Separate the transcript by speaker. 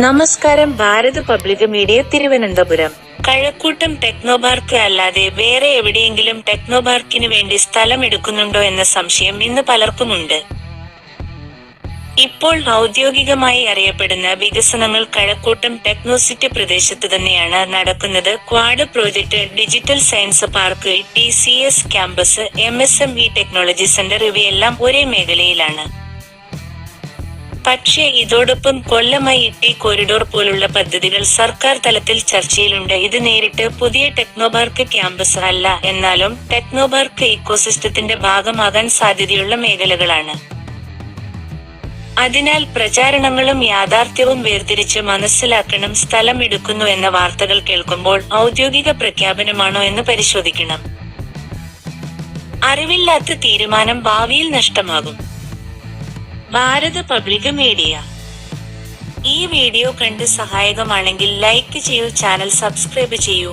Speaker 1: നമസ്കാരം Bharat public media Thiruvananthapuram. Kazhakkoottam Technopark അല്ലാതെ വേറെ എവിടെയെങ്കിലും ടെക്നോപാർക്കിന് വേണ്ടി സ്ഥലം എടുക്കുന്നുണ്ടോ എന്ന സംശയം ഇന്ന് പലർക്കുമുണ്ട്. ഇപ്പോൾ ഔദ്യോഗികമായി അറിയപ്പെടുന്ന വികസനങ്ങൾ കഴക്കൂട്ടം ടെക്നോസിറ്റി പ്രദേശത്ത് തന്നെയാണ് നടക്കുന്നത്. Quad project digital science park T C S campus M S M E technology centre ഇവയെല്ലാം ഒരേ മേഖലയിലാണ്. പക്ഷേ ഇതോടൊപ്പം കൊല്ലം ഐ ടി കോറിഡോർ പോലുള്ള പദ്ധതികൾ സർക്കാർ തലത്തിൽ ചർച്ചയിലുണ്ട്. ഇത് നേരിട്ട് പുതിയ ടെക്നോപാർക്ക് ക്യാമ്പസ് അല്ല. എന്നാലും ടെക്നോപാർക്ക് ഇക്കോസിസ്റ്റത്തിന്റെ ഭാഗമാകാൻ സാധ്യതയുള്ള മേഖലകളാണ്. അതിനാൽ പ്രചാരണങ്ങളും യാഥാർത്ഥ്യവും വേർതിരിച്ച് മനസ്സിലാക്കണം സ്ഥലം എടുക്കുന്നു എന്ന വാർത്തകൾ കേൾക്കുമ്പോൾ ഔദ്യോഗിക പ്രഖ്യാപനമാണോ എന്ന് പരിശോധിക്കണം. അറിവില്ലാത്ത തീരുമാനം ഭാവിയിൽ നഷ്ടമാകും. Bharat public media. ഈ വീഡിയോ കണ്ട് സഹായകമാണെങ്കിൽ ലൈക്ക് ചെയ്യൂ ചാനൽ സബ്സ്ക്രൈബ് ചെയ്യൂ.